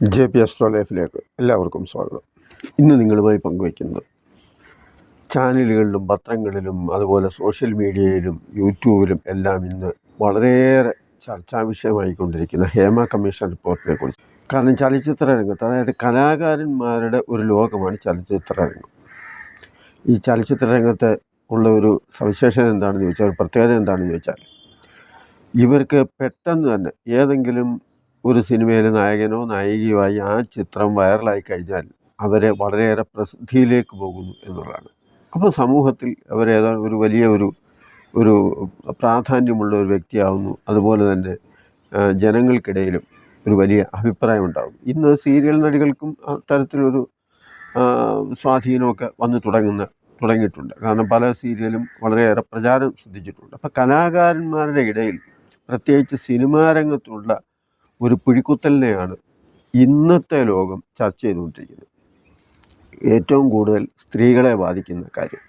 J P astro ലൈഫിലേക്ക് എല്ലാവർക്കും സ്വാഗതം. ഇന്ന് നിങ്ങളുമായി പങ്കുവയ്ക്കുന്നത് ചാനലുകളിലും പത്രങ്ങളിലും അതുപോലെ സോഷ്യൽ മീഡിയയിലും യൂട്യൂബിലും എല്ലാം ഇന്ന് വളരെയേറെ ചർച്ചാ വിഷയമായിക്കൊണ്ടിരിക്കുന്ന ഹേമ കമ്മീഷൻ റിപ്പോർട്ടിനെ കുറിച്ച്. കാരണം ചലച്ചിത്ര രംഗത്ത് അതായത് കലാകാരന്മാരുടെ ഒരു ലോകമാണ് ചലച്ചിത്ര രംഗം. ഈ ചലച്ചിത്ര രംഗത്ത് ഉള്ള ഒരു സവിശേഷത എന്താണെന്ന് ചോദിച്ചാൽ ഒരു പ്രത്യേകത എന്താണെന്ന് ചോദിച്ചാൽ ഇവർക്ക് പെട്ടെന്ന് തന്നെ ഏതെങ്കിലും ഒരു സിനിമയിലെ നായകനോ നായികയോ ആയി ആ ചിത്രം വൈറലായി കഴിഞ്ഞാൽ അവരെ വളരെയേറെ പ്രസിദ്ധിയിലേക്ക് പോകുന്നു എന്നുള്ളതാണ്. അപ്പോൾ സമൂഹത്തിൽ അവരേതാ ഒരു വലിയ ഒരു ഒരു പ്രാധാന്യമുള്ള ഒരു വ്യക്തിയാവുന്നു. അതുപോലെ തന്നെ ജനങ്ങൾക്കിടയിലും ഒരു വലിയ അഭിപ്രായം ഉണ്ടാകും ഇന്ന് സീരിയൽ നടികൾക്കും അത്തരത്തിലൊരു സ്വാധീനമൊക്കെ വന്നു തുടങ്ങുന്ന തുടങ്ങിയിട്ടുണ്ട്. കാരണം പല സീരിയലും വളരെയേറെ പ്രചാരം സിദ്ധിച്ചിട്ടുണ്ട്. അപ്പോൾ കലാകാരന്മാരുടെ ഇടയിൽ പ്രത്യേകിച്ച് സിനിമാ രംഗത്തുള്ള ഒരു പിഴിക്കുത്തലിനെയാണ് ഇന്നത്തെ ലോകം ചർച്ച ചെയ്തുകൊണ്ടിരിക്കുന്നത്. ഏറ്റവും കൂടുതൽ സ്ത്രീകളെ ബാധിക്കുന്ന കാര്യം.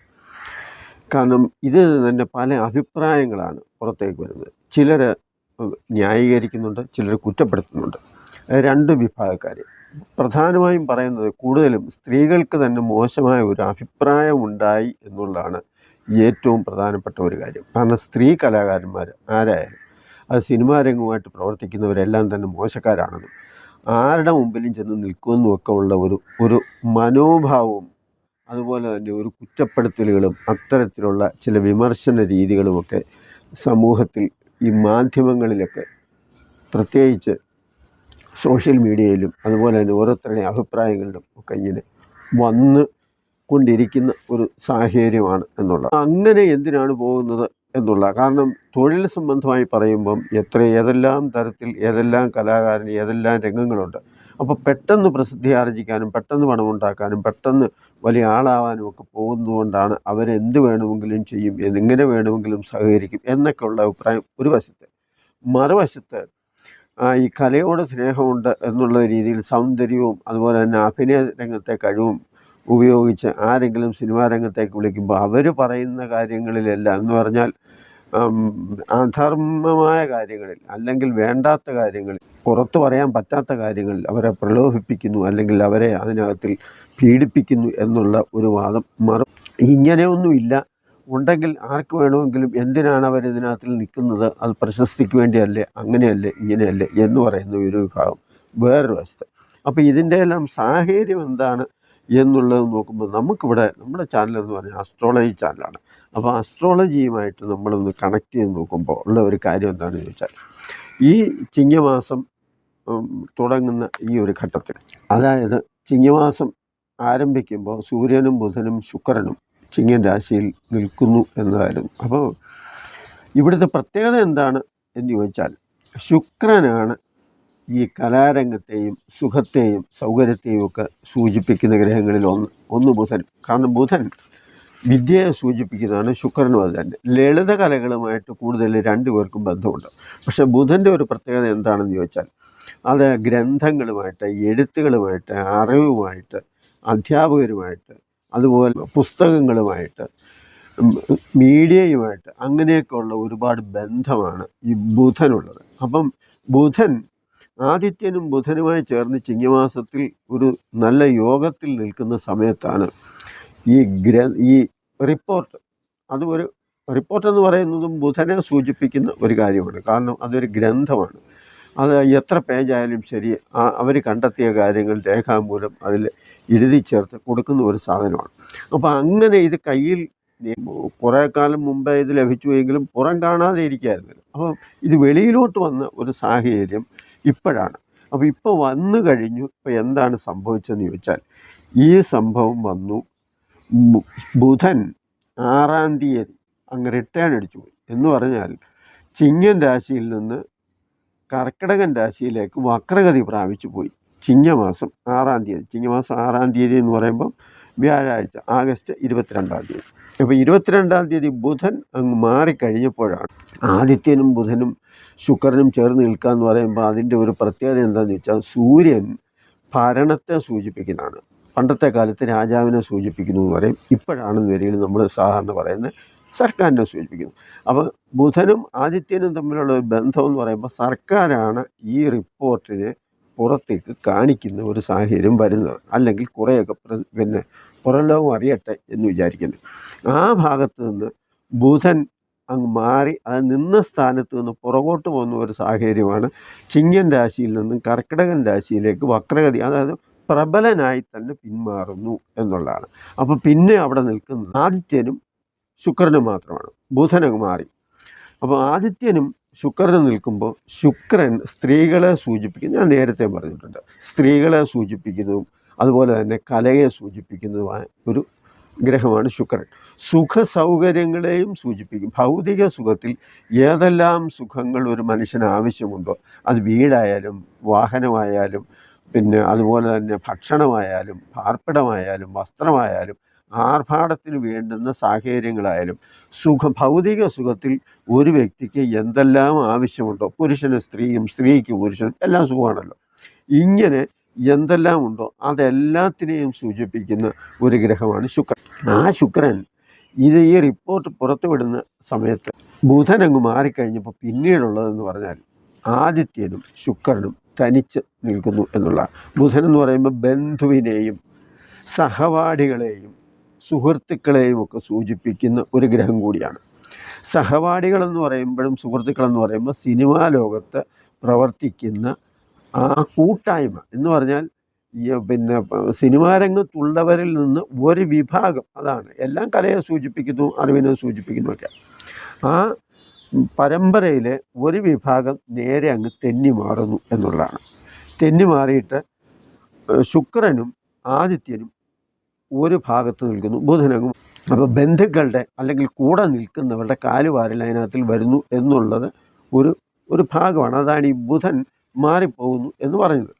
കാരണം ഇത് തന്നെ പല അഭിപ്രായങ്ങളാണ് പുറത്തേക്ക് വരുന്നത്. ചിലർ ന്യായീകരിക്കുന്നുണ്ട് ചിലർ കുറ്റപ്പെടുത്തുന്നുണ്ട്. രണ്ട് വിഭാഗക്കാർ പ്രധാനമായും പറയുന്നത് കൂടുതലും സ്ത്രീകൾക്ക് തന്നെ മോശമായ ഒരു അഭിപ്രായം ഉണ്ടായി എന്നുള്ളതാണ് ഏറ്റവും പ്രധാനപ്പെട്ട ഒരു കാര്യം. കാരണം സ്ത്രീ കലാകാരന്മാർ ആരായാലും അത് സിനിമാ രംഗവുമായിട്ട് പ്രവർത്തിക്കുന്നവരെല്ലാം തന്നെ മോശക്കാരാണെന്നും ആരുടെ മുമ്പിലും ചെന്ന് നിൽക്കുമെന്നും ഒക്കെ ഉള്ള ഒരു ഒരു മനോഭാവവും അതുപോലെ തന്നെ ഒരു കുറ്റപ്പെടുത്തലുകളും അത്തരത്തിലുള്ള ചില വിമർശന രീതികളുമൊക്കെ സമൂഹത്തിൽ ഈ മാധ്യമങ്ങളിലൊക്കെ പ്രത്യേകിച്ച് സോഷ്യൽ മീഡിയയിലും അതുപോലെ തന്നെ ഓരോരുത്തരുടെ അഭിപ്രായങ്ങളിലും ഒക്കെ ഇങ്ങനെ വന്ന് കൊണ്ടിരിക്കുന്ന ഒരു സാഹചര്യമാണ് എന്നുള്ളത്. അങ്ങനെ എന്തിനാണ് പോകുന്നത് എന്നുള്ള. കാരണം തൊഴിൽ സംബന്ധമായി പറയുമ്പം എത്ര ഏതെല്ലാം തരത്തിൽ ഏതെല്ലാം കലാകാരൻ ഏതെല്ലാം രംഗങ്ങളുണ്ട്. അപ്പോൾ പെട്ടെന്ന് പ്രസിദ്ധി ആർജിക്കാനും പെട്ടെന്ന് പണമുണ്ടാക്കാനും പെട്ടെന്ന് വലിയ ആളാവാനും ഒക്കെ പോകുന്നതുകൊണ്ടാണ് അവരെന്ത് വേണമെങ്കിലും ചെയ്യും എങ്ങനെ വേണമെങ്കിലും സഹകരിക്കും എന്നൊക്കെയുള്ള അഭിപ്രായം ഒരു വശത്ത്. മറുവശത്ത് ഈ കലയോട് സ്നേഹമുണ്ട് എന്നുള്ള രീതിയിൽ സൗന്ദര്യവും അതുപോലെ തന്നെ അഭിനയ രംഗത്തെ കഴിവും ഉപയോഗിച്ച് ആരെങ്കിലും സിനിമാ രംഗത്തേക്ക് വിളിക്കുമ്പോൾ അവർ പറയുന്ന കാര്യങ്ങളിലെല്ലാം എന്ന് പറഞ്ഞാൽ അധർമ്മമായ കാര്യങ്ങളിൽ അല്ലെങ്കിൽ വേണ്ടാത്ത കാര്യങ്ങളിൽ പുറത്തു പറയാൻ പറ്റാത്ത കാര്യങ്ങളിൽ അവരെ പ്രലോഭിപ്പിക്കുന്നു അല്ലെങ്കിൽ അവരെ അതിനകത്തിൽ പീഡിപ്പിക്കുന്നു എന്നുള്ള ഒരു വാദം മറു. ഇങ്ങനെയൊന്നുമില്ല. ഉണ്ടെങ്കിൽ ആർക്ക് വേണമെങ്കിലും എന്തിനാണ് അവർ ഇതിനകത്തിൽ നിൽക്കുന്നത്? അത് പ്രശസ്തിക്ക് വേണ്ടിയല്ലേ? അങ്ങനെയല്ലേ? ഇങ്ങനെയല്ലേ? എന്ന് പറയുന്ന ഒരു വിഭാഗം. വേറൊരു വശത്ത് അപ്പോൾ ഇതിന്റെ എല്ലാം സാഹചര്യം എന്താണ്? എന്നുള്ളത് നോക്കുമ്പോൾ നമുക്കിവിടെ നമ്മുടെ ചാനൽ എന്ന് പറഞ്ഞാൽ അസ്ട്രോളജി ചാനലാണ് അപ്പോൾ അസ്ട്രോളജിയുമായിട്ട് നമ്മളൊന്ന് കണക്ട് ചെയ്ത് നോക്കുമ്പോൾ ഉള്ള ഒരു കാര്യം എന്താണെന്ന് ചോദിച്ചാൽ ഈ ചിങ്ങമാസം തുടങ്ങുന്ന ഈ ഒരു ഘട്ടത്തിൽ അതായത് ചിങ്ങമാസം ആരംഭിക്കുമ്പോൾ സൂര്യനും ബുധനും ശുക്രനും ചിങ്ങൻ രാശിയിൽ നിൽക്കുന്നു എന്നതായിരുന്നു. അപ്പോൾ ഇവിടുത്തെ പ്രത്യേകത എന്താണ് എന്ന് ചോദിച്ചാൽ ശുക്രനാണ് ഈ കലാരംഗത്തെയും സുഖത്തെയും സൗകര്യത്തെയും ഒക്കെ സൂചിപ്പിക്കുന്ന ഗ്രഹങ്ങളിൽ ഒന്ന് ഒന്ന് ബുധൻ. കാരണം ബുധൻ വിദ്യയെ സൂചിപ്പിക്കുന്നതാണ് ശുക്രനും അത് തന്നെ. ലളിത കലകളുമായിട്ട് കൂടുതൽ രണ്ടുപേർക്കും ബന്ധമുണ്ട്. പക്ഷേ ബുധന്റെ ഒരു പ്രത്യേകത എന്താണെന്ന് ചോദിച്ചാൽ അത് ഗ്രന്ഥങ്ങളുമായിട്ട് എഴുത്തുകളുമായിട്ട് അറിവുമായിട്ട് അധ്യാപകരുമായിട്ട് അതുപോലെ പുസ്തകങ്ങളുമായിട്ട് മീഡിയയുമായിട്ട് അങ്ങനെയൊക്കെ ഉള്ള ഒരുപാട് ബന്ധമാണ് ഈ ബുധനുള്ളത്. അപ്പം ബുധൻ ആദിത്യനും ബുധനുമായി ചേർന്ന് ചിങ്ങമാസത്തിൽ ഒരു നല്ല യോഗത്തിൽ നിൽക്കുന്ന സമയത്താണ് ഈ ഗ്ര ഈ റിപ്പോർട്ട്. അത് ഒരു റിപ്പോർട്ട് എന്ന് പറയുന്നതും ബുധനെ സൂചിപ്പിക്കുന്ന ഒരു കാര്യമാണ്. കാരണം അതൊരു ഗ്രന്ഥമാണ്. അത് എത്ര പേജായാലും ശരി അവർ കണ്ടെത്തിയ കാര്യങ്ങൾ രേഖാമൂലം അതിൽ എഴുതി ചേർത്ത് കൊടുക്കുന്ന ഒരു സാധനമാണ്. അപ്പോൾ അങ്ങനെ ഇത് കയ്യിൽ കുറേ കാലം മുമ്പേ ഇത് ലഭിച്ചു എങ്കിലും പുറം കാണാതെ ഇരിക്കുകയായിരുന്നില്ല അപ്പോൾ ഇത് വെളിയിലോട്ട് വന്ന ഒരു സാഹചര്യം ഇപ്പോഴാണ്. അപ്പോൾ ഇപ്പോൾ വന്നു കഴിഞ്ഞു. ഇപ്പോൾ എന്താണ് സംഭവിച്ചതെന്ന് ചോദിച്ചാൽ ഈ സംഭവം വന്നു. ബുധൻ ആറാം തീയതി അങ്ങ് റിട്ടേൺ അടിച്ചു പോയി. എന്ന് പറഞ്ഞാൽ ചിങ്ങൻ രാശിയിൽ നിന്ന് കർക്കിടകൻ രാശിയിലേക്ക് വക്രഗതി പ്രാപിച്ചു പോയി. ചിങ്ങമാസം ആറാം തീയതി. ചിങ്ങമാസം ആറാം തീയതി എന്ന് പറയുമ്പം വ്യാഴാഴ്ച ആഗസ്റ്റ് ഇരുപത്തിരണ്ടാം തീയതി. അപ്പോൾ ഇരുപത്തിരണ്ടാം തീയതി ബുധൻ അങ്ങ് മാറിക്കഴിഞ്ഞപ്പോഴാണ് ആദിത്യനും ബുധനും ശുക്രനും ചേർന്ന് നിൽക്കുക എന്ന് പറയുമ്പോൾ അതിന്റെ ഒരു പ്രത്യേകത എന്താണെന്ന് വെച്ചാൽ സൂര്യൻ ഭരണത്തെ സൂചിപ്പിക്കുന്നതാണ്. പണ്ടത്തെ കാലത്ത് രാജാവിനെ സൂചിപ്പിക്കുന്നു എന്ന് പറയും. ഇപ്പോഴാണെന്ന് വരികയിൽ നമ്മൾ സാധാരണ പറയുന്നത് സർക്കാരിനെ സൂചിപ്പിക്കുന്നു. അപ്പോൾ ബുധനും ആദിത്യനും തമ്മിലുള്ള ഒരു ബന്ധം എന്ന് പറയുമ്പോൾ സർക്കാരാണ് ഈ റിപ്പോർട്ടിനെ പുറത്തേക്ക് കാണിക്കുന്ന ഒരു സാഹചര്യം വരുന്നത്. അല്ലെങ്കിൽ കുറേയൊക്കെ പിന്നെ പുറം ലോകം അറിയട്ടെ എന്ന് വിചാരിക്കുന്നു. ആ ഭാഗത്ത് നിന്ന് ബുധൻ അങ്ങ് മാറി അത് നിന്ന സ്ഥാനത്ത് നിന്ന് പുറകോട്ട് പോകുന്ന ഒരു സാഹചര്യമാണ് ചിങ്ങൻ രാശിയിൽ നിന്നും കർക്കിടകൻ രാശിയിലേക്ക് വക്രഗതി അതായത് പ്രബലനായി തന്നെ പിന്മാറുന്നു എന്നുള്ളതാണ്. അപ്പോൾ പിന്നെ അവിടെ നിൽക്കുന്നത് ആദിത്യനും ശുക്രനും മാത്രമാണ്. ബുധനങ്ങ് മാറി. അപ്പോൾ ആദിത്യനും ശുക്രനും നിൽക്കുമ്പോൾ ശുക്രൻ സ്ത്രീകളെ സൂചിപ്പിക്കുന്നു. ഞാൻ നേരത്തെ പറഞ്ഞിട്ടുണ്ട്. സ്ത്രീകളെ സൂചിപ്പിക്കുന്നതും അതുപോലെ തന്നെ കലയെ സൂചിപ്പിക്കുന്നതുമായ ഒരു ഗ്രഹമാണ് ശുക്രൻ. സുഖ സൗകര്യങ്ങളെയും സൂചിപ്പിക്കും. ഭൗതിക സുഖത്തിൽ ഏതെല്ലാം സുഖങ്ങൾ ഒരു മനുഷ്യന് ആവശ്യമുണ്ടോ അത് വീടായാലും വാഹനമായാലും പിന്നെ അതുപോലെ തന്നെ ഭക്ഷണമായാലും പാർപ്പിടമായാലും വസ്ത്രമായാലും ആർഭാടത്തിന് വേണ്ടുന്ന സാഹചര്യങ്ങളായാലും സുഖ ഭൗതിക സുഖത്തിൽ ഒരു വ്യക്തിക്ക് എന്തെല്ലാം ആവശ്യമുണ്ടോ പുരുഷന് സ്ത്രീയും സ്ത്രീക്ക് പുരുഷനും എല്ലാം സുഖമാണല്ലോ. ഇങ്ങനെ എന്തെല്ലാം ഉണ്ടോ അതെല്ലാത്തിനെയും സൂചിപ്പിക്കുന്ന ഒരു ഗ്രഹമാണ് ശുക്രൻ. ആ ശുക്രൻ ഇത് ഈ റിപ്പോർട്ട് പുറത്തുവിടുന്ന സമയത്ത് ബുധൻ അങ്ങ് മാറിക്കഴിഞ്ഞപ്പോൾ പിന്നീടുള്ളതെന്ന് പറഞ്ഞാൽ ആദിത്യനും ശുക്രനും തനിച്ച് നിൽക്കുന്നു എന്നുള്ള. ബുധൻ എന്ന് പറയുമ്പോൾ ബന്ധുവിനെയും സഹപാഠികളെയും സുഹൃത്തുക്കളെയും ഒക്കെ സൂചിപ്പിക്കുന്ന ഒരു ഗ്രഹം കൂടിയാണ്. സഹപാഠികളെന്ന് പറയുമ്പോഴും സുഹൃത്തുക്കളെന്ന് പറയുമ്പോൾ സിനിമാ ലോകത്ത് പ്രവർത്തിക്കുന്ന ആ കൂട്ടായ്മ എന്ന് പറഞ്ഞാൽ പിന്നെ സിനിമാ രംഗത്തുള്ളവരിൽ നിന്ന് ഒരു വിഭാഗം അതാണ്. എല്ലാം കലയെ സൂചിപ്പിക്കുന്നു അറിവിനെ സൂചിപ്പിക്കുന്നു ഒക്കെ ആ പരമ്പരയിലെ ഒരു വിഭാഗം നേരെ അങ്ങ് തെന്നി മാറുന്നു എന്നുള്ളതാണ്. തെന്നി മാറിയിട്ട് ശുക്രനും ആദിത്യനും ഒരു ഭാഗത്ത് നിൽക്കുന്നു. ബുധനകും. അപ്പോൾ ബന്ധുക്കളുടെ അല്ലെങ്കിൽ കൂടെ നിൽക്കുന്നവരുടെ കാലുവാരൽ അതിനകത്തിൽ വരുന്നു എന്നുള്ളത് ഒരു ഒരു ഭാഗമാണ്. അതാണ് ഈ ബുധൻ മാറിപ്പോകുന്നു എന്ന് പറഞ്ഞത്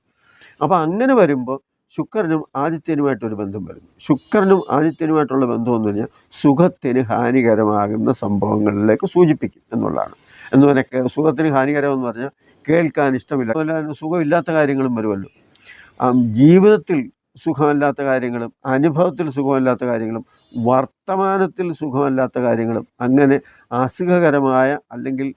അപ്പോൾ അങ്ങനെ വരുമ്പോൾ ശുക്രനും ആദിത്യനുമായിട്ടൊരു ബന്ധം വരുന്നു. ശുക്രനും ആദിത്യനുമായിട്ടുള്ള ബന്ധം എന്ന് പറഞ്ഞാൽ സുഖത്തിന് ഹാനികരമാകുന്ന സംഭവങ്ങളിലേക്ക് സൂചിപ്പിക്കും എന്നുള്ളതാണ്. എന്ന് പറഞ്ഞാൽ സുഖത്തിന് ഹാനികരം എന്ന് പറഞ്ഞാൽ കേൾക്കാൻ ഇഷ്ടമില്ല. അതുപോലെ തന്നെ സുഖമില്ലാത്ത കാര്യങ്ങളും വരുമല്ലോ. ജീവിതത്തിൽ സുഖമല്ലാത്ത കാര്യങ്ങളും അനുഭവത്തിൽ സുഖമല്ലാത്ത കാര്യങ്ങളും വർത്തമാനത്തിൽ സുഖമല്ലാത്ത കാര്യങ്ങളും അങ്ങനെ അസുഖകരമായ അല്ലെങ്കിൽ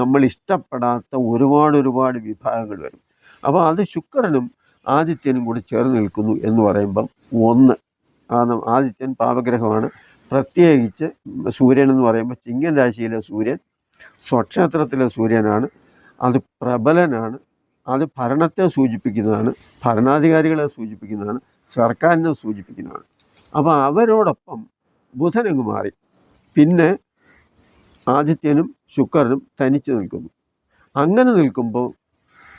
നമ്മൾ ഇഷ്ടപ്പെടാത്ത ഒരുപാട് ഒരുപാട് വിഭാഗങ്ങൾ വരും. അപ്പോൾ അത് ശുക്രനും ആദിത്യനും കൂടി ചേർന്ന് നിൽക്കുന്നു എന്ന് പറയുമ്പം ഒന്ന് കാരണം ആദിത്യൻ പാപഗ്രഹമാണ്. പ്രത്യേകിച്ച് സൂര്യൻ എന്ന് പറയുമ്പോൾ ചിങ്ങൻ രാശിയിലെ സൂര്യൻ സ്വക്ഷേത്രത്തിലെ സൂര്യനാണ്. അത് പ്രബലനാണ്. അത് ഭരണത്തെ സൂചിപ്പിക്കുന്നതാണ് ഭരണാധികാരികളെ സൂചിപ്പിക്കുന്നതാണ് സർക്കാരിനെ സൂചിപ്പിക്കുന്നതാണ്. അപ്പോൾ അവരോടൊപ്പം ബുധൻ അങ്ങ് മാറി. പിന്നെ ആദിത്യനും ശുക്രനും തനിച്ച് നിൽക്കുന്നു. അങ്ങനെ നിൽക്കുമ്പോൾ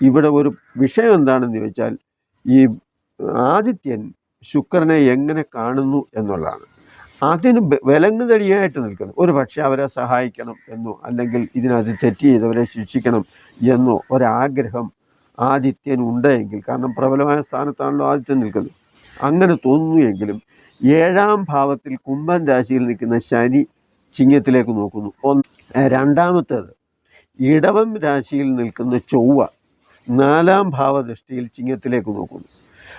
ഇവിടെ ഒരു വിഷയം എന്താണെന്ന് ചോദിച്ചാൽ ഈ ആദിത്യൻ ശുക്രനെ എങ്ങനെ കാണുന്നു എന്നുള്ളതാണ്. അതിന് വിലങ്ങുതടിയായിട്ട് നിൽക്കുന്നു. ഒരു പക്ഷേ അവരെ സഹായിക്കണം എന്നോ അല്ലെങ്കിൽ ഇതിനകത്ത് തെറ്റ് ചെയ്തവരെ ശിക്ഷിക്കണം എന്നോ ഒരാഗ്രഹം ആദിത്യൻ ഉണ്ട് ഉണ്ടെങ്കിൽ കാരണം പ്രബലമായ സ്ഥാനത്താണല്ലോ ആദിത്യൻ നിൽക്കുന്നത്. അങ്ങനെ തോന്നുന്നു എങ്കിലും ഏഴാം ഭാവത്തിൽ കുംഭൻ രാശിയിൽ നിൽക്കുന്ന ശനി ചിങ്ങത്തിലേക്ക് നോക്കുന്നു. ഒന്ന് രണ്ടാമത്തേത് ഇടവം രാശിയിൽ നിൽക്കുന്ന ചൊവ്വ നാലാം ഭാവദൃഷ്ടിയിൽ ചിങ്ങത്തിലേക്ക് നോക്കുന്നു.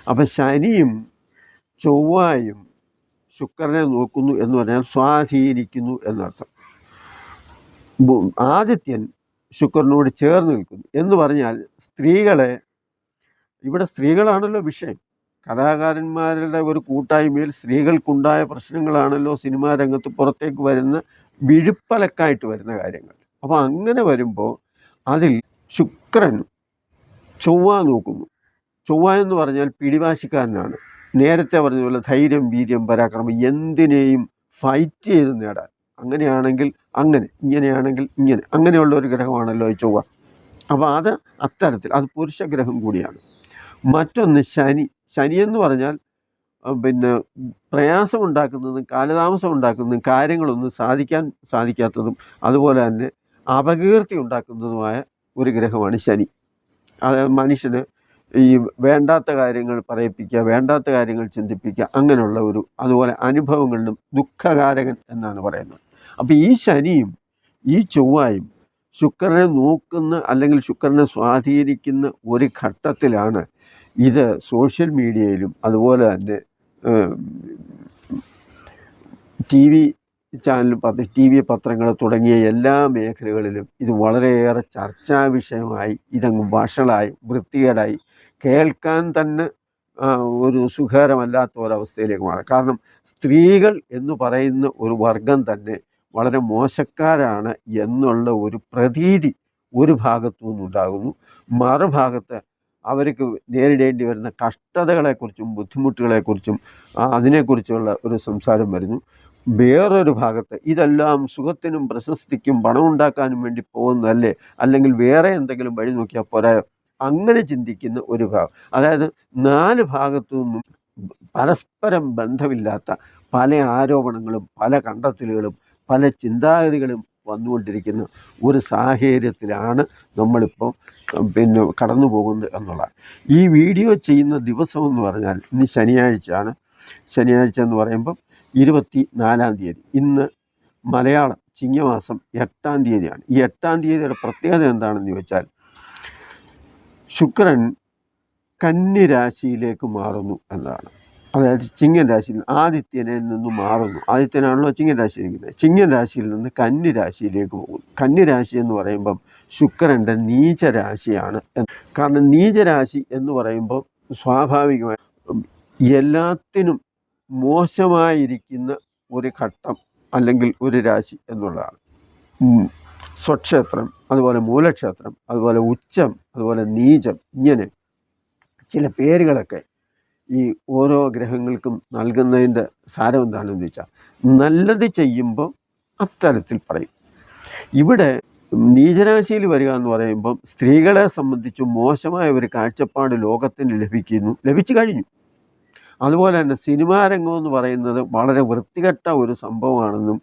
അപ്പം ശനിയും ചൊവ്വായും ശുക്രനെ നോക്കുന്നു എന്ന് പറഞ്ഞാൽ സ്വാധീനിക്കുന്നു എന്നർത്ഥം. ആദിത്യൻ ശുക്രനോട് ചേർന്ന് നിൽക്കുന്നു. എന്ന് പറഞ്ഞാൽ സ്ത്രീകളെ ഇവിടെ സ്ത്രീകളാണല്ലോ വിഷയം. കലാകാരന്മാരുടെ ഒരു കൂട്ടായ്മയിൽ സ്ത്രീകൾക്കുണ്ടായ പ്രശ്നങ്ങളാണല്ലോ സിനിമാ രംഗത്ത് പുറത്തേക്ക് വരുന്ന വിഴുപ്പലക്കായിട്ട് വരുന്ന കാര്യങ്ങൾ. അപ്പോൾ അങ്ങനെ വരുമ്പോൾ അതിൽ ശുക്രൻ ചൊവ്വ നോക്കുന്നു. ചൊവ്വ എന്ന് പറഞ്ഞാൽ പിടിവാശിക്കാരനാണ്. നേരത്തെ പറഞ്ഞ പോലെ ധൈര്യം വീര്യം പരാക്രമം എന്തിനേയും ഫൈറ്റ് ചെയ്ത് നേടാൻ. അങ്ങനെയാണെങ്കിൽ അങ്ങനെ ഇങ്ങനെയാണെങ്കിൽ ഇങ്ങനെ അങ്ങനെയുള്ള ഒരു ഗ്രഹമാണല്ലോ ചൊവ്വ. അപ്പോൾ അത് അത്തരത്തിൽ അത് പുരുഷ ഗ്രഹം കൂടിയാണ്. മറ്റൊന്ന് ശനി. ശനി എന്ന് പറഞ്ഞാൽ പിന്നെ പ്രയാസം ഉണ്ടാക്കുന്നതും കാലതാമസം ഉണ്ടാക്കുന്നതും കാര്യങ്ങളൊന്നും സാധിക്കാൻ സാധിക്കാത്തതും അതുപോലെ തന്നെ അപകീർത്തി ഉണ്ടാക്കുന്നതുമായ ഒരു ഗ്രഹമാണ് ശനി. അത് മനുഷ്യന് ഈ വേണ്ടാത്ത കാര്യങ്ങൾ പറയിപ്പിക്കുക വേണ്ടാത്ത കാര്യങ്ങൾ ചിന്തിപ്പിക്കുക അങ്ങനെയുള്ള ഒരു അതുപോലെ അനുഭവങ്ങളിലും ദുഃഖകാരകൻ എന്നാണ് പറയുന്നത്. അപ്പോൾ ഈ ശനിയും ഈ ചൊവ്വായും ശുക്രനെ നോക്കുന്ന അല്ലെങ്കിൽ ശുക്രനെ സ്വാധീനിക്കുന്ന ഒരു ഘട്ടത്തിലാണ് ഇത് സോഷ്യൽ മീഡിയയിലും അതുപോലെ തന്നെ ടി വി ചാനൽ പത്ര ടി വി പത്രങ്ങൾ തുടങ്ങിയ എല്ലാ മേഖലകളിലും ഇത് വളരെയേറെ ചർച്ചാ വിഷയമായി ഇതങ്ങ് വഷളായി വൃത്തികേടായി കേൾക്കാൻ തന്നെ ഒരു സുഖകരമല്ലാത്ത ഒരവസ്ഥയിലേക്ക് മാറും. കാരണം സ്ത്രീകൾ എന്ന് പറയുന്ന ഒരു വർഗം തന്നെ വളരെ മോശക്കാരാണ് എന്നുള്ള ഒരു പ്രതീതി ഒരു ഭാഗത്തു നിന്നുണ്ടാകുന്നു. മറുഭാഗത്ത് അവർക്ക് നേരിടേണ്ടി വരുന്ന കഷ്ടതകളെക്കുറിച്ചും ബുദ്ധിമുട്ടുകളെക്കുറിച്ചും അതിനെക്കുറിച്ചുള്ള ഒരു സംസാരം വരുന്നു. വേറൊരു ഭാഗത്ത് ഇതെല്ലാം സുഖത്തിനും പ്രശസ്തിക്കും പണം ഉണ്ടാക്കാനും വേണ്ടി പോകുന്നതല്ലേ? അല്ലെങ്കിൽ വേറെ എന്തെങ്കിലും വഴി നോക്കിയാൽ പോരായോ അങ്ങനെ ചിന്തിക്കുന്ന ഒരു ഭാഗം. അതായത് നാല് ഭാഗത്തു നിന്നും പരസ്പരം ബന്ധമില്ലാത്ത പല ആരോപണങ്ങളും പല കണ്ടെത്തലുകളും പല ചിന്താഗതികളും വന്നുകൊണ്ടിരിക്കുന്ന ഒരു സാഹചര്യത്തിലാണ് നമ്മളിപ്പോൾ പിന്നെ കടന്നു പോകുന്നത് എന്നുള്ളതാണ്. ഈ വീഡിയോ ചെയ്യുന്ന ദിവസം എന്ന് പറഞ്ഞാൽ ഇന്ന് ശനിയാഴ്ചയാണ്. ശനിയാഴ്ച എന്ന് പറയുമ്പം ഇരുപത്തി നാലാം തീയതി. ഇന്ന് മലയാളം ചിങ്ങമാസം എട്ടാം തീയതിയാണ്. ഈ എട്ടാം തീയതിയുടെ പ്രത്യേകത എന്താണെന്ന് ചോദിച്ചാൽ ശുക്രൻ കന്നി രാശിയിലേക്ക് മാറുന്നു എന്നതാണ്. അതായത് ചിങ്ങൻ രാശിയിൽ ആദിത്യനിൽ നിന്നും മാറുന്നു. ആദിത്യനാണല്ലോ ചിങ്ങൻ രാശി ഇരിക്കുന്നത് ചിങ്ങൻ രാശിയിൽ നിന്ന് കന്നി രാശിയിലേക്ക് പോകുന്നു. കന്നി രാശി എന്ന് പറയുമ്പം ശുക്രന്റെ നീചരാശിയാണ്. കാരണം നീചരാശി എന്ന് പറയുമ്പോൾ സ്വാഭാവികമായി എല്ലാത്തിനും മോശമായിരിക്കുന്ന ഒരു ഘട്ടം അല്ലെങ്കിൽ ഒരു രാശി എന്നുള്ളതാണ്. സ്വക്ഷേത്രം അതുപോലെ മൂലക്ഷേത്രം അതുപോലെ ഉച്ചം അതുപോലെ നീചം ഇങ്ങനെ ചില പേരുകളൊക്കെ ഈ ഓരോ ഗ്രഹങ്ങൾക്കും നൽകുന്നതിന്റെ സാരം എന്താണെന്ന് ചോദിച്ചാൽ നല്ലത് ചെയ്യുമ്പോൾ അത്തരത്തിൽ പറയും. ഇവിടെ നീചരാശിയിൽ വരിക എന്ന് പറയുമ്പം സ്ത്രീകളെ സംബന്ധിച്ച് മോശമായ ഒരു കാഴ്ചപ്പാട് ലോകത്തിന് ലഭിക്കുന്നു ലഭിച്ചു കഴിഞ്ഞു. അതുപോലെ തന്നെ സിനിമാ രംഗം എന്ന് പറയുന്നത് വളരെ വൃത്തികെട്ട ഒരു സംഭവമാണെന്നും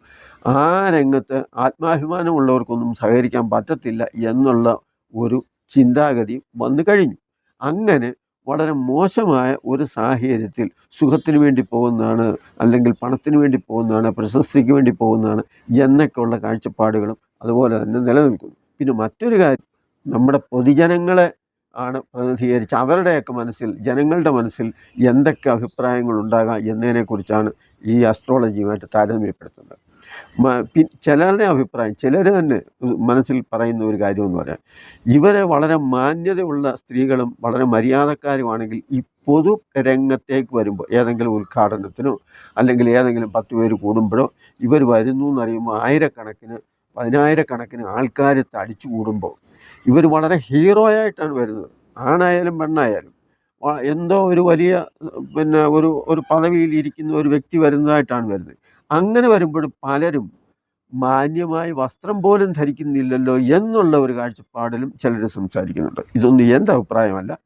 ആ രംഗത്ത് ആത്മാഭിമാനമുള്ളവർക്കൊന്നും സഹകരിക്കാൻ പറ്റത്തില്ല എന്നുള്ള ഒരു ചിന്താഗതി വന്നു കഴിഞ്ഞു. അങ്ങനെ വളരെ മോശമായ ഒരു സാഹചര്യത്തിൽ സുഖത്തിന് വേണ്ടി പോകുന്നതാണ് അല്ലെങ്കിൽ പണത്തിന് വേണ്ടി പോകുന്നതാണ് പ്രശസ്തിക്ക് വേണ്ടി പോകുന്നതാണ് എന്നൊക്കെയുള്ള കാഴ്ചപ്പാടുകളും അതുപോലെ തന്നെ നിലനിൽക്കുന്നു. പിന്നെ മറ്റൊരു കാര്യം നമ്മുടെ പൊതുജനങ്ങളെ ആണ് പ്രതിനിധീകരിച്ച് അവരുടെയൊക്കെ മനസ്സിൽ ജനങ്ങളുടെ മനസ്സിൽ എന്തൊക്കെ അഭിപ്രായങ്ങൾ ഉണ്ടാകാം എന്നതിനെക്കുറിച്ചാണ് ഈ അസ്ട്രോളജിയുമായിട്ട് താരതമ്യപ്പെടുത്തുന്നത്. ചിലരുടെ അഭിപ്രായം ചിലർ തന്നെ മനസ്സിൽ പറയുന്ന ഒരു കാര്യം എന്ന് പറയാം. ഇവരെ വളരെ മാന്യതയുള്ള സ്ത്രീകളും വളരെ മര്യാദക്കാരുമാണെങ്കിൽ ഈ പൊതു രംഗത്തേക്ക് വരുമ്പോൾ ഏതെങ്കിലും ഉദ്ഘാടനത്തിനോ അല്ലെങ്കിൽ ഏതെങ്കിലും പത്ത് പേര് കൂടുമ്പോഴോ ഇവർ വരുന്നു എന്നറിയുമ്പോൾ ആയിരക്കണക്കിന് പതിനായിരക്കണക്കിന് ആൾക്കാർ തടിച്ചു കൂടുമ്പോൾ ഇവർ വളരെ ഹീറോയായിട്ടാണ് വരുന്നത്. ആണായാലും പെണ്ണായാലും. എന്തോ ഒരു വലിയ പിന്നെ ഒരു ഒരു പദവിയിൽ ഇരിക്കുന്ന ഒരു വ്യക്തി വരുന്നതായിട്ടാണ് വരുന്നത്. അങ്ങനെ വരുമ്പോൾ പലരും മാന്യമായി വസ്ത്രം പോലും ധരിക്കുന്നില്ലല്ലോ എന്നുള്ള ഒരു കാഴ്ചപ്പാടിലും ചിലർ സംസാരിക്കുന്നുണ്ട്. ഇതൊന്നും എന്റെ അഭിപ്രായമല്ല.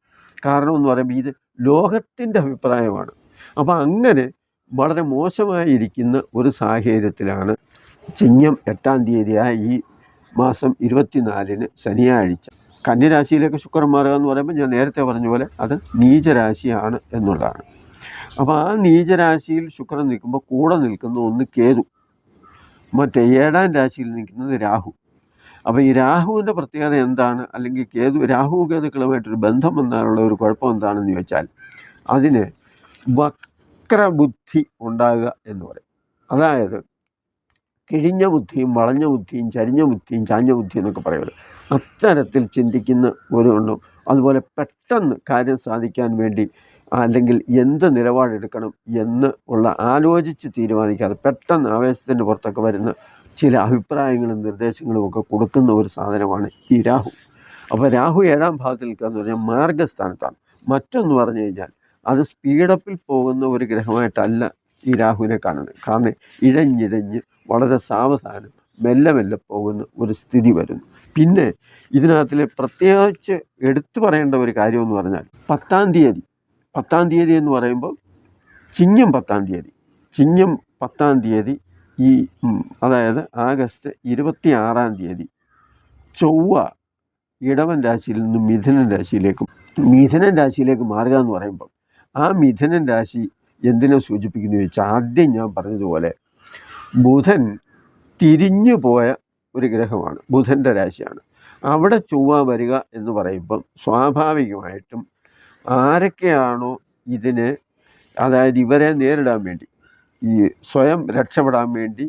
കാരണം എന്ന് പറയുമ്പോൾ ഇത് ലോകത്തിന്റെ അഭിപ്രായമാണ്. അപ്പോൾ അങ്ങനെ വളരെ മോശമായിരിക്കുന്ന ഒരു സാഹചര്യത്തിലാണ് ചിങ്ങം എട്ടാം തീയതിയായ ഈ മാസം ഇരുപത്തിനാലിന് ശനിയാഴ്ച. കന്യരാശിയിലേക്ക് ശുക്രൻ മാറുക എന്ന് പറയുമ്പോൾ ഞാൻ നേരത്തെ പറഞ്ഞ പോലെ അത് നീചരാശിയാണ് എന്നുള്ളതാണ്. അപ്പോൾ ആ നീചരാശിയിൽ ശുക്രൻ നിൽക്കുമ്പോൾ കൂടെ നിൽക്കുന്ന ഒന്ന് കേതു. മറ്റേ ഏഴാം രാശിയിൽ നിൽക്കുന്നത് രാഹു. അപ്പോൾ ഈ രാഹുവിന്റെ പ്രത്യേകത എന്താണ്? അല്ലെങ്കിൽ കേതു രാഹു കേതുക്കളുമായിട്ടൊരു ബന്ധം വന്നാലുള്ള ഒരു കുഴപ്പം എന്താണെന്ന് ചോദിച്ചാൽ അതിന് വക്രബുദ്ധി ഉണ്ടാകുക എന്ന് പറയും. അതായത് കിഴിഞ്ഞ ബുദ്ധിയും വളഞ്ഞ ബുദ്ധിയും ചരിഞ്ഞ ബുദ്ധിയും ചാഞ്ഞ ബുദ്ധി എന്നൊക്കെ പറയുന്നത് അത്തരത്തിൽ ചിന്തിക്കുന്ന ഒരു അതുപോലെ പെട്ടെന്ന് കാര്യം സാധിക്കാൻ വേണ്ടി അല്ലെങ്കിൽ എന്ത് നിലപാടെടുക്കണം എന്ന് ഉള്ള ആലോചിച്ച് തീരുമാനിക്കാതെ പെട്ടെന്ന് ആവേശത്തിന്റെ പുറത്തൊക്കെ വരുന്ന ചില അഭിപ്രായങ്ങളും നിർദ്ദേശങ്ങളും ഒക്കെ കൊടുക്കുന്ന ഒരു സാധനമാണ് ഈ രാഹു. അപ്പോൾ രാഹു ഏഴാം ഭാഗത്തിൽ നിൽക്കുക എന്ന് പറഞ്ഞാൽ മാർഗസ്ഥാനത്താണ്. മറ്റൊന്ന് പറഞ്ഞു കഴിഞ്ഞാൽ അത് സ്പീഡപ്പിൽ പോകുന്ന ഒരു ഗ്രഹമായിട്ടല്ല ഈ രാഹുവിനെ കാണുന്നത്. കാരണം ഇഴഞ്ഞിഴഞ്ഞ് വളരെ സാവധാനം മെല്ലെ മെല്ലെ പോകുന്ന ഒരു സ്ഥിതി വരുന്നു. പിന്നെ ഇതിനകത്തിൽ പ്രത്യേകിച്ച് എടുത്തു പറയേണ്ട ഒരു കാര്യമെന്ന് പറഞ്ഞാൽ പത്താം തീയതി പത്താം തീയതി എന്ന് പറയുമ്പോൾ ചിങ്ങം പത്താം തീയതി. ചിങ്ങം പത്താം തീയതി ഈ അതായത് ആഗസ്റ്റ് ഇരുപത്തി ആറാം തീയതി ചൊവ്വ ഇടവൻ രാശിയിൽ നിന്ന് മിഥുനൻ രാശിയിലേക്കും മിഥുനൻ രാശിയിലേക്ക് മാറുക എന്ന് പറയുമ്പോൾ ആ മിഥുനൻ രാശി എന്തിനെ സൂചിപ്പിക്കുന്നു ചോദിച്ചാൽ ആദ്യം ഞാൻ പറഞ്ഞതുപോലെ ബുധൻ തിരിഞ്ഞു പോയ ഒരു ഗ്രഹമാണ് ബുധന്റെ രാശിയാണ്. അവിടെ ചൊവ്വ വരിക എന്ന് പറയുമ്പം സ്വാഭാവികമായിട്ടും ആരൊക്കെയാണോ ഇതിന് അതായത് ഇവരെ നേരിടാൻ വേണ്ടി ഈ സ്വയം രക്ഷപ്പെടാൻ വേണ്ടി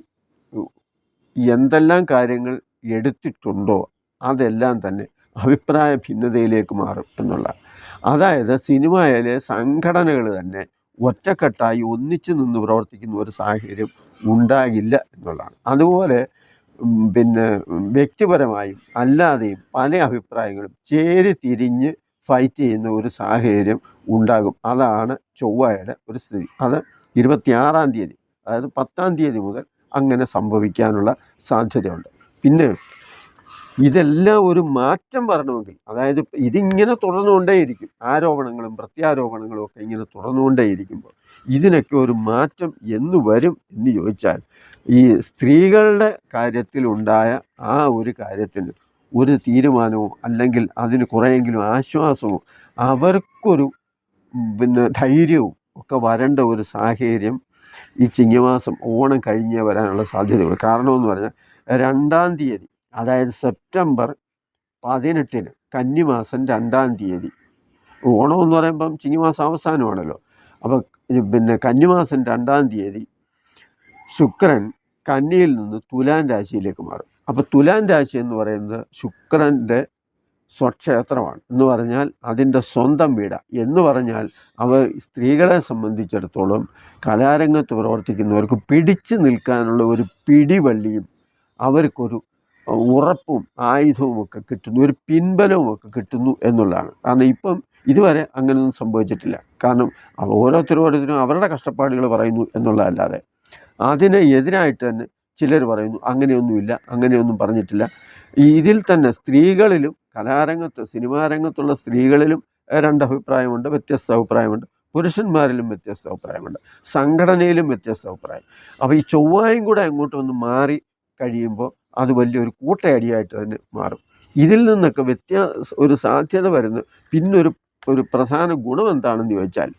എന്തെല്ലാം കാര്യങ്ങൾ എടുത്തിട്ടുണ്ടോ അതെല്ലാം തന്നെ അഭിപ്രായ ഭിന്നതയിലേക്ക് മാറും എന്നുള്ള. അതായത് സിനിമയിലെ സംഘടനകൾ തന്നെ ഒറ്റക്കെട്ടായി ഒന്നിച്ചു നിന്ന് പ്രവർത്തിക്കുന്ന ഒരു സാഹചര്യം ഉണ്ടാകില്ല എന്നുള്ളതാണ്. അതുപോലെ പിന്നെ വ്യക്തിപരമായും അല്ലാതെയും പല അഭിപ്രായങ്ങളും ചേരി തിരിഞ്ഞ് ഫൈറ്റ് ചെയ്യുന്ന ഒരു സാഹചര്യം ഉണ്ടാകും. അതാണ് ചൊവ്വയുടെ ഒരു സ്ഥിതി. അത് ഇരുപത്തിയാറാം തീയതി അതായത് പത്താം തീയതി മുതൽ അങ്ങനെ സംഭവിക്കാനുള്ള സാധ്യതയുണ്ട്. പിന്നെ ഇതെല്ലാം ഒരു മാറ്റം വരണമെങ്കിൽ അതായത് ഇതിങ്ങനെ തുടർന്നുകൊണ്ടേയിരിക്കും ആരോപണങ്ങളും പ്രത്യാരോപണങ്ങളും ഒക്കെ ഇങ്ങനെ തുടർന്നുകൊണ്ടേയിരിക്കുമ്പോൾ ഇതിനൊക്കെ ഒരു മാറ്റം എന്ന് വരും എന്ന് ചോദിച്ചാൽ ഈ സ്ത്രീകളുടെ കാര്യത്തിലുണ്ടായ ആ ഒരു കാര്യത്തിന് ഒരു തീരുമാനമോ അല്ലെങ്കിൽ അതിന് കുറേയെങ്കിലും ആശ്വാസമോ അവർക്കൊരു പിന്നെ ധൈര്യവും ഒക്കെ വരേണ്ട ഒരു സാഹചര്യം ഈ ചിങ്ങമാസം ഓണം കഴിഞ്ഞേ വരാനുള്ള സാധ്യതയുള്ളൂ. കാരണമെന്ന് പറഞ്ഞാൽ രണ്ടാം തീയതി അതായത് സെപ്റ്റംബർ പതിനെട്ടിന് കന്നിമാസം രണ്ടാം തീയതി. ഓണം എന്ന് പറയുമ്പം ചിങ്ങമാസം അവസാനമാണല്ലോ. അപ്പോൾ പിന്നെ കന്നിമാസം രണ്ടാം തീയതി ശുക്രൻ കന്നിയിൽ നിന്ന് തുലാൻ രാശിയിലേക്ക് മാറും. അപ്പോൾ തുലാൻ രാശി എന്ന് പറയുന്നത് ശുക്രന്റെ സ്വക്ഷേത്രമാണ്. എന്ന് പറഞ്ഞാൽ അതിന്റെ സ്വന്തം വീട. എന്ന് പറഞ്ഞാൽ അവർ സ്ത്രീകളെ സംബന്ധിച്ചിടത്തോളം കലാരംഗത്ത് പ്രവർത്തിക്കുന്നവർക്ക് പിടിച്ചു നിൽക്കാനുള്ള ഒരു പിടിവള്ളിയും അവർക്കൊരു ഉറപ്പും ആയുധവും ഒക്കെ കിട്ടുന്നു ഒരു പിൻബലവും ഒക്കെ കിട്ടുന്നു എന്നുള്ളതാണ്. കാരണം ഇപ്പം ഇതുവരെ അങ്ങനെയൊന്നും സംഭവിച്ചിട്ടില്ല. കാരണം ഓരോരുത്തരും ഓരോരുത്തരും അവരുടെ കഷ്ടപ്പാടുകൾ പറയുന്നു എന്നുള്ളതല്ലാതെ. അതിന് എതിരായിട്ട് തന്നെ ചിലർ പറയുന്നു അങ്ങനെയൊന്നുമില്ല അങ്ങനെയൊന്നും പറഞ്ഞിട്ടില്ല. ഇതിൽ തന്നെ സ്ത്രീകളിലും കലാരംഗത്ത് സിനിമാ രംഗത്തുള്ള സ്ത്രീകളിലും രണ്ട് അഭിപ്രായമുണ്ട് വ്യത്യസ്ത അഭിപ്രായമുണ്ട്. പുരുഷന്മാരിലും വ്യത്യസ്ത അഭിപ്രായമുണ്ട് സംഘടനയിലും വ്യത്യസ്ത അഭിപ്രായം. അപ്പോൾ ഈ ചൊവ്വായും കൂടെ അങ്ങോട്ട് വന്ന് മാറി കഴിയുമ്പോൾ അത് വലിയൊരു കൂട്ടയടിയായിട്ട് തന്നെ മാറും. ഇതിൽ നിന്നൊക്കെ വ്യത്യാസ ഒരു സാധ്യത വരുന്ന പിന്നൊരു ഒരു പ്രധാന ഗുണം എന്താണെന്ന് ചോദിച്ചാൽ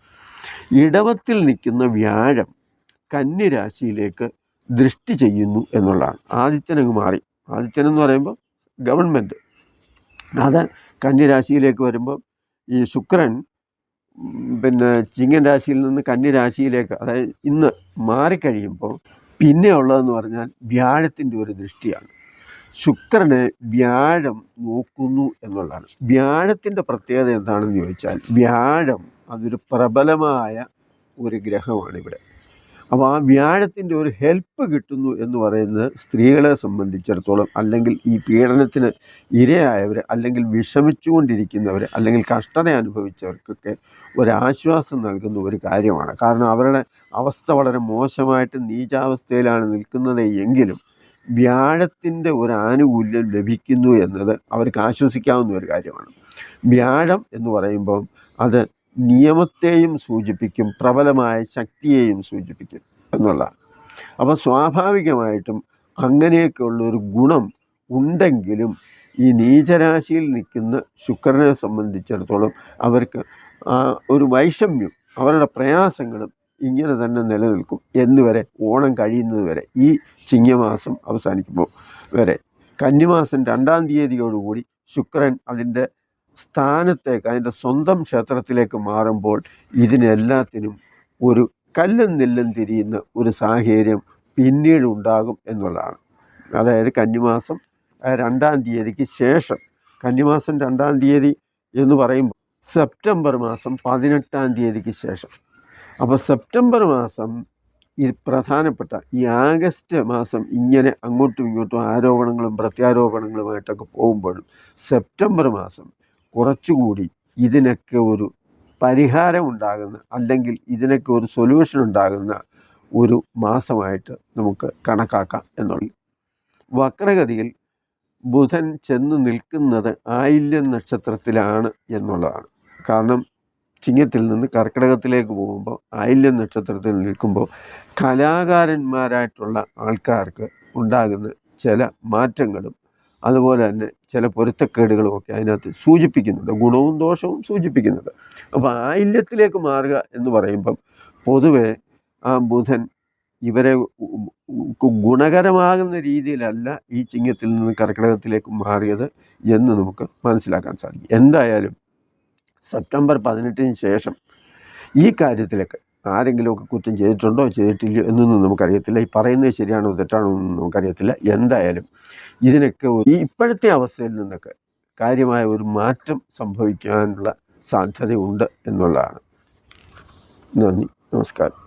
ഇടവത്തിൽ നിൽക്കുന്ന വ്യാഴം കന്നി രാശിയിലേക്ക് ദൃഷ്ടി ചെയ്യുന്നു എന്നുള്ളതാണ്. ആദിത്യനങ്ങ് മാറി. ആദിത്യൻ എന്ന് പറയുമ്പോൾ ഗവൺമെന്റ് അത് കന്യരാശിയിലേക്ക് വരുമ്പോൾ ഈ ശുക്രൻ പിന്നെ ചിങ്ങൻ രാശിയിൽ നിന്ന് കന്നി രാശിയിലേക്ക് അതായത് ഇന്ന് മാറിക്കഴിയുമ്പോൾ പിന്നെ ഉള്ളതെന്ന് പറഞ്ഞാൽ വ്യാഴത്തിന്റെ ഒരു ദൃഷ്ടിയാണ്. ശുക്രനെ വ്യാഴം നോക്കുന്നു എന്നുള്ളതാണ്. വ്യാഴത്തിന്റെ പ്രത്യേകത എന്താണെന്ന് ചോദിച്ചാൽ വ്യാഴം അതൊരു പ്രബലമായ ഒരു ഗ്രഹമാണ് ഇവിടെ. അപ്പോൾ ആ വ്യാഴത്തിന്റെ ഒരു ഹെൽപ്പ് കിട്ടുന്നു എന്ന് പറയുന്നത് സ്ത്രീകളെ സംബന്ധിച്ചിടത്തോളം അല്ലെങ്കിൽ ഈ പീഡനത്തിന് ഇരയായവർ അല്ലെങ്കിൽ വിഷമിച്ചുകൊണ്ടിരിക്കുന്നവർ അല്ലെങ്കിൽ കഷ്ടത അനുഭവിച്ചവർക്കൊക്കെ ഒരാശ്വാസം നൽകുന്ന ഒരു കാര്യമാണ്. കാരണം അവരുടെ അവസ്ഥ വളരെ മോശമായിട്ട് നീചാവസ്ഥയിലാണ് നിൽക്കുന്നത് എങ്കിലും വ്യാഴത്തിന്റെ ഒരു ആനുകൂല്യം ലഭിക്കുന്നു എന്നത് അവർക്ക് ആശ്വസിക്കാവുന്ന ഒരു കാര്യമാണ്. വ്യാഴം എന്ന് പറയുമ്പം അത് നിയമത്തെയും സൂചിപ്പിക്കും പ്രബലമായ ശക്തിയെയും സൂചിപ്പിക്കും എന്നുള്ളതാണ്. അപ്പോൾ സ്വാഭാവികമായിട്ടും അങ്ങനെയൊക്കെയുള്ളൊരു ഗുണം ഉണ്ടെങ്കിലും ഈ നീചരാശിയിൽ നിൽക്കുന്ന ശുക്രനെ സംബന്ധിച്ചിടത്തോളം അവർക്ക് ഒരു വൈഷമ്യം അവരുടെ പ്രയാസങ്ങളും ഇങ്ങനെ തന്നെ നിലനിൽക്കും എന്ന് വരെ ഓണം കഴിയുന്നത് വരെ ഈ ചിങ്ങമാസം അവസാനിക്കുമ്പോൾ വരെ. കന്നിമാസം രണ്ടാം തീയതിയോടുകൂടി ശുക്രൻ അതിന്റെ സ്ഥാനത്തേക്ക് അതിന്റെ സ്വന്തം ക്ഷേത്രത്തിലേക്ക് മാറുമ്പോൾ ഇതിനെല്ലാത്തിനും ഒരു കല്ലും നെല്ലും തിരിയുന്ന ഒരു സാഹചര്യം പിന്നീട് ഉണ്ടാകും എന്നുള്ളതാണ്. അതായത് കന്നിമാസം രണ്ടാം തീയതിക്ക് ശേഷം കന്നിമാസം രണ്ടാം തീയതി എന്ന് പറയുമ്പോൾ സെപ്റ്റംബർ മാസം പതിനെട്ടാം തീയതിക്ക് ശേഷം. അപ്പോൾ സെപ്റ്റംബർ മാസം ഈ പ്രധാനപ്പെട്ട ഈ ആഗസ്റ്റ് മാസം ഇങ്ങനെ അങ്ങോട്ടും ഇങ്ങോട്ടും ആരോപണങ്ങളും പ്രത്യാരോപണങ്ങളുമായിട്ടൊക്കെ പോകുമ്പോഴും സെപ്റ്റംബർ മാസം കുറച്ചുകൂടി ഇതിനൊക്കെ ഒരു പരിഹാരം ഉണ്ടാകുന്ന അല്ലെങ്കിൽ ഇതിനൊക്കെ ഒരു സൊല്യൂഷൻ ഉണ്ടാകുന്ന ഒരു മാസമായിട്ട് നമുക്ക് കണക്കാക്കാം എന്നുള്ളത്. വക്രഗതിയിൽ ബുധൻ ചെന്ന് നിൽക്കുന്നത് ആയില്യം നക്ഷത്രത്തിലാണ് എന്നുള്ളതാണ്. കാരണം ചിങ്ങത്തിൽ നിന്ന് കർക്കിടകത്തിലേക്ക് പോകുമ്പോൾ ആയില്യം നക്ഷത്രത്തിൽ നിൽക്കുമ്പോൾ കലാകാരന്മാരായിട്ടുള്ള ആൾക്കാർക്ക് ഉണ്ടാകുന്ന ചില മാറ്റങ്ങളും അതുപോലെ തന്നെ ചില പൊരുത്തക്കേടുകളും ഒക്കെ അതിനകത്ത് സൂചിപ്പിക്കുന്നുണ്ട്. ഗുണവും ദോഷവും സൂചിപ്പിക്കുന്നുണ്ട്. അപ്പോൾ ആയില്യത്തിലേക്ക് മാറുക എന്ന് പറയുമ്പം പൊതുവെ ആ ബുധൻ ഇവരെ ഗുണകരമാകുന്ന രീതിയിലല്ല ഈ ചിങ്ങത്തിൽ നിന്ന് കർക്കിടകത്തിലേക്ക് മാറിയത് എന്ന് നമുക്ക് മനസ്സിലാക്കാൻ സാധിക്കും. എന്തായാലും സെപ്റ്റംബർ പതിനെട്ടിന് ശേഷം ഈ കാര്യത്തിലൊക്കെ ആരെങ്കിലുമൊക്കെ കുറ്റം ചെയ്തിട്ടുണ്ടോ ചെയ്തിട്ടില്ലയോ എന്നൊന്നും നമുക്കറിയത്തില്ല. ഈ പറയുന്നത് ശരിയാണോ തെറ്റാണോ എന്നൊന്നും നമുക്കറിയത്തില്ല. എന്തായാലും ഇതിനൊക്കെ ഈ ഇപ്പോഴത്തെ അവസ്ഥയിൽ നിന്നൊക്കെ കാര്യമായ ഒരു മാറ്റം സംഭവിക്കാനുള്ള സാധ്യതയുണ്ട് എന്നുള്ളതാണ്. നന്ദി. നമസ്കാരം.